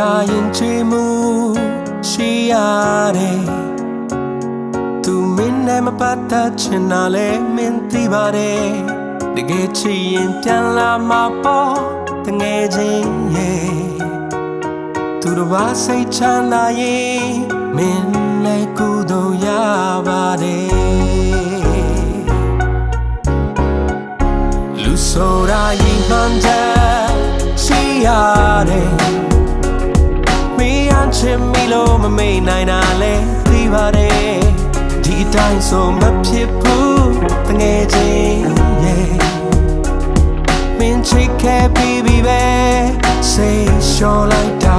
ဆိုတာရင်ချေမှုရှိရတယ်သူမင်းနဲ့မပတ်သက်ချင်တာလဲမင်းသိပါတယ်တကယ်ချစ်ရင်ပြန်လာမှာပေါ့တငယ်ချင်းရဲ့သူတော်ဘာစိတ်ချမ်းသာရင်မင်းလည်းကုသိုလ်ရပါတယ်လူဆိုတာရင်မှန်တဲ့ရှိရတယ်မင်းအ ချင်မီလို့မမေ့နိုင်တာလဲသိပါတယ်ဒီအတိုင်းဆိုမဖြစ်ဘူးတငယ်ချင်းရဲ့မင်းချစ်ခဲ့ပြီးပြီပဲစိတ်လျှော်လိုက်တာ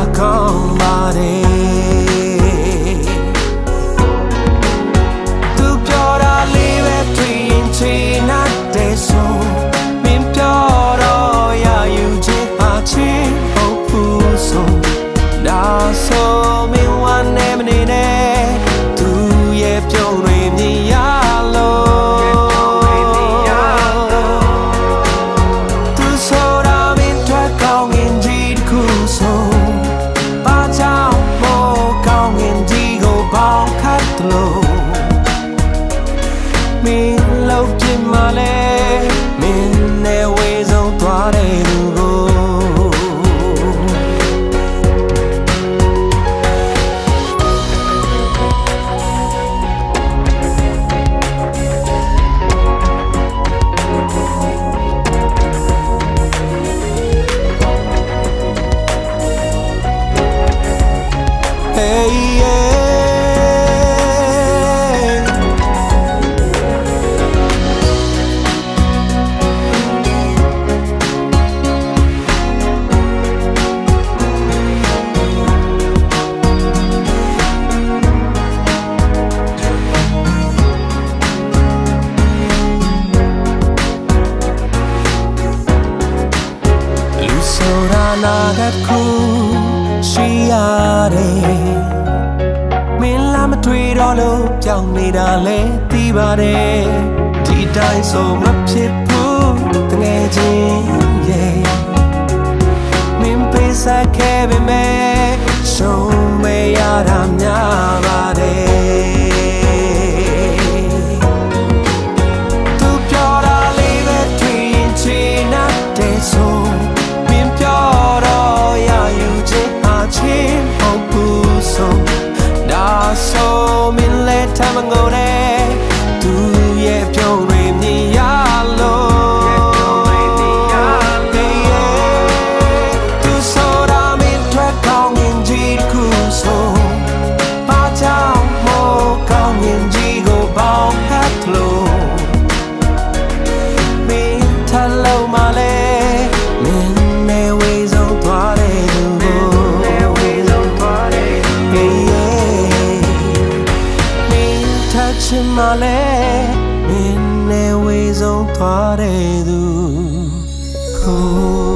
ခတ်တယ်လို့မင်းလောက်ပြစ်မှလဲမင်းနဲ့ဝေဆုံးသွားတဲ့လူ နာကတစ်ခုရှိရတယ်မင်းလာမတွေ့တော့လို့ကြောက်နေတာလဲသိပါတယ်ဒီတိုင်းဆိုမဖြစ်ဘူးတငယ်ချင်းရဲ့မင်းပေးစားခဲ့ပေမဲ့ မလဲမင်းနဲ့ဝေဆုံးသွားတဲ့သူကို